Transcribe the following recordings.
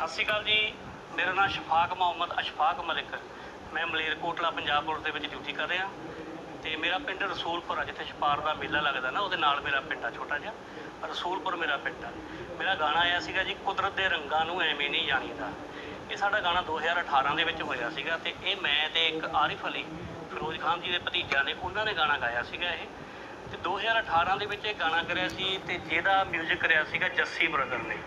ਸਤਿ ਸ਼੍ਰੀ ਅਕਾਲ ਜੀ। ਮੇਰਾ ਨਾਮ ਸ਼ਫਾਕ ਮੁਹੰਮਦ ਅਸ਼ਫਾਕ ਮਲਿਕ। ਮੈਂ ਮਲੇਰਕੋਟਲਾ ਪੰਜਾਬ ਪੁਲਿਸ ਦੇ ਵਿੱਚ ਡਿਊਟੀ ਕਰ ਰਿਹਾ। ਤੇ ਮੇਰਾ ਪਿੰਡ ਰਸੂਲਪੁਰ ਆ, ਜਿੱਥੇ ਛਪਾਰ ਦਾ ਮੇਲਾ ਲੱਗਦਾ ਨਾ, ਉਹਦੇ ਨਾਲ ਮੇਰਾ ਪਿੰਡ ਆ, ਛੋਟਾ ਜਿਹਾ। ਰਸੂਲਪੁਰ ਮੇਰਾ ਪਿੰਡ ਆ। ਮੇਰਾ ਗਾਣਾ ਆਇਆ ਸੀਗਾ ਜੀ, ਕੁਦਰਤ ਦੇ ਰੰਗਾਂ ਨੂੰ ਐਵੇਂ ਨਹੀਂ ਜਾਣੀਦਾ। ਇਹ ਸਾਡਾ ਗਾਣਾ 2018 ਦੇ ਵਿੱਚ ਹੋਇਆ ਸੀਗਾ ਤੇ ਇਹ ਮੈਂ ਤੇ ਇੱਕ ਆਰਿਫ ਅਲੀ, ਫਿਰੋਜ਼ ਖਾਨ ਜੀ ਦੇ ਭਤੀਜਾ ਨੇ, ਉਹਨਾਂ ਨੇ ਗਾਣਾ ਗਾਇਆ ਸੀਗਾ ਇਹ। ਤੇ 2018 ਦੇ ਵਿੱਚ ਇਹ ਗਾਣਾ ਕਰਿਆ ਸੀ ਤੇ ਜਿਹਦਾ 뮤직 ਕਰਿਆ ਸੀਗਾ ਜੱਸੀ ਬ੍ਰਦਰ ਨੇ।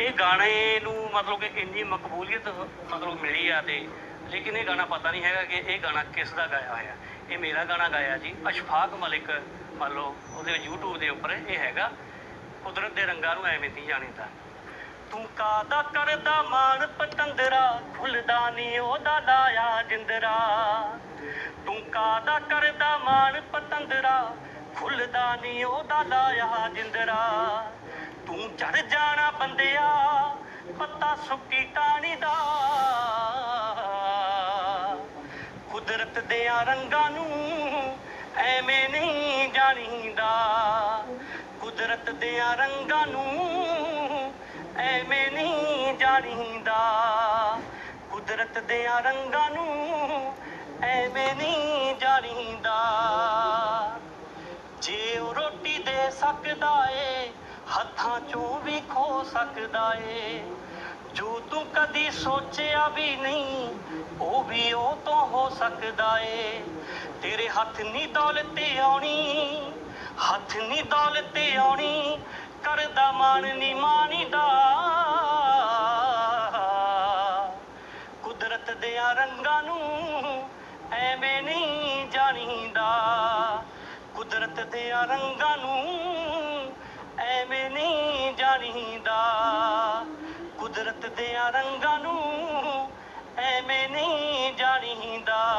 ਇਹ ਗਾਣੇ ਨੂੰ ਮਤਲਬ ਕਿ ਇੰਨੀ ਮਕਬੂਲੀਅਤ ਮਤਲਬ ਮਿਲੀ ਆ ਤੇ ਲੇਕਿਨ ਇਹ ਗਾਣਾ ਪਤਾ ਨਹੀਂ ਹੈਗਾ ਕਿ ਇਹ ਗਾਣਾ ਕਿਸ ਦਾ ਗਾਇਆ ਹੋਇਆ। ਇਹ ਮੇਰਾ ਗਾਣਾ ਗਾਇਆ ਜੀ, ਅਸ਼ਫਾਕ ਮਲਿਕ, ਮੰਨ ਲਓ ਉਹਦੇ YouTube ਦੇ ਉੱਪਰ ਇਹ ਹੈਗਾ, ਕੁਦਰਤ ਦੇ ਰੰਗਾਂ ਨੂੰ ਐਵੇਂ ਨਹੀਂ ਜਾਣੀਦਾ ਤੂੰ ਕਾਦਾ ਕਰਦਾ ਮਾਣ ਪਤੰਦਰਾ ਖੁੱਲਦਾ ਨੀ ਉਹਦਾ ਲਾਇਆ ਜਿੰਦਰਾ। ਤੂੰ ਕਾਦਾ ਕਰਦਾ ਮਾਣ ਪਤੰਦਰਾ ਖੁੱਲਦਾ ਨੀ ਉਹਦਾ ਲਾਇਆ ਜਿੰਦਰਾ। ਤੂੰ ਚੜ ਜਾਣਾ ਬੰਦਿਆ, ਪੱਤਾ ਸੁੱਕੀ ਟਾਣੀ ਦਾ। ਕੁਦਰਤ ਦੇ ਰੰਗਾਂ ਨੂੰ ਐਵੇਂ ਨਹੀਂ ਜਾਣੀਦਾ। ਕੁਦਰਤ ਦੇ ਰੰਗਾਂ ਨੂੰ ਐਵੇਂ ਨਹੀਂ ਜਾਣੀਦਾ। ਕੁਦਰਤ ਦੇ ਰੰਗਾਂ ਨੂੰ ਐਵੇਂ ਨਹੀਂ ਜਾਣੀਦਾ। ਜੇ ਉਹ ਰੋਟੀ ਦੇ ਸਕਦਾ ਏ ਚੋਂ ਵੀ ਖੋ ਸਕਦਾ ਏ। ਜੋ ਤੂੰ ਕਦੀ ਸੋਚਿਆ ਵੀ ਨਹੀਂ, ਉਹ ਵੀ ਉਹ ਤੋਂ ਹੋ ਸਕਦਾ ਏ। ਤੇਰੇ ਹੱਥ ਨੀ ਦੌਲਤ ਆਉਣੀ, ਹੱਥ ਨੀ ਦੌਲਤ ਆਉਣੀ, ਕਰਦਾ ਮਾਣ ਨੀ ਮਾਣੀਦਾ। ਕੁਦਰਤ ਦੇ ਰੰਗਾਂ ਨੂੰ ਐਵੇਂ ਨਹੀਂ ਜਾਣੀਦਾ। ਕੁਦਰਤ ਦੇ ਰੰਗਾਂ ਨੂੰ ਐਵੇਂ ਨਹੀਂ ਜਾਣੀਦਾ ਕੁਦਰਤ ਦੇ ਰੰਗਾਂ ਨੂੰ ਐਵੇਂ ਨਹੀਂ ਜਾਣੀਦਾ।